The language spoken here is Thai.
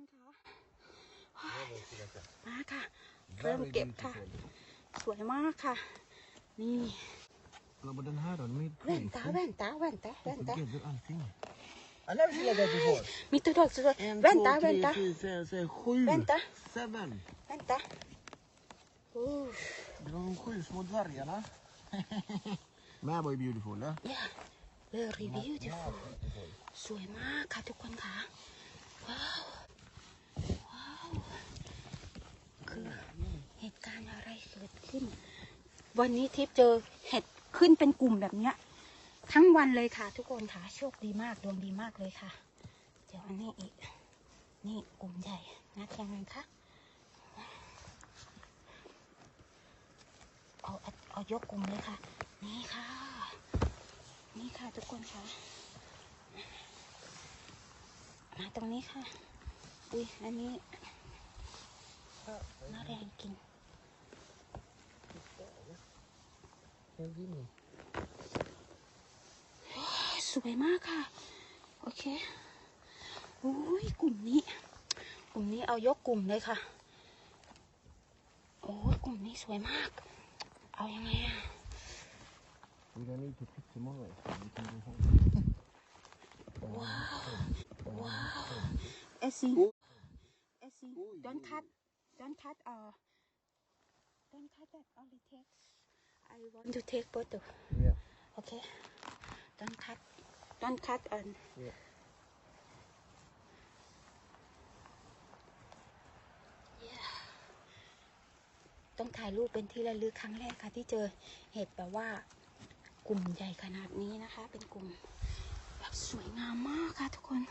คนคะมาค่ะเริ่มเก็บค่ะสวยมากค่ะ นี่เราบนห้าดอนไม่แว่นตาแว่นตาแว่นตาแว่นตาเก็บด้วยอันซิ่ง I never seen like that before. มีตัวดอกสวยแว่นตาแว่นตา säg sju, Vänta. seven. แว่นตาโอ้ Det var de sju små dvärgarna. Men var ju beautiful, eh? yeah very beautiful สวยมากค่ะทุกคนค่ะ ว้าวว้าว คือเหตุการณ์อะไร เกิดขึ้น วันนี้ทิพย์เจอเห็ดขึ้นเป็นกลุ่มแบบเนี้ย ทั้งวันเลยค่ะ ทุกคนค่ะโชคดีมากดวงดีมากเลยค่ะ เดี๋ยวอันนี้อีก นี่กลุ่มใหญ่งัดยังไงคะเอาเอาเอายกกลุ่มเลยค่ะ นี่ค่ะ นี่ค่ะทุกคนค่ะมาตรงนี้ค่ะ อุ้ยอันนี้น่าแรงกิน สวยมากค่ะ โอเคโอ้ยกลุ่มนี้ กลุ่มนี้เอายกกลุ่มเลยค่ะ โอ้ยกลุ่มนี้สวยมาก เอายังไงอะ We don't need to pick tomorrow, so we can go home. ว้าวว้าวเอซีเอซี don't cut don't cut uh don't cut that only take I want to take photo Yeah. okay don't cut don't cut and Yeah. yeah ต้องถ่ายรูปเป็นที่ระลึกครั้งแรกค่ะที่เจอเห็ดแบบว่ากลุ่มใหญ่ขนาดนี้นะคะ เป็นกลุ่มแบบสวยงามมากค่ะทุกคน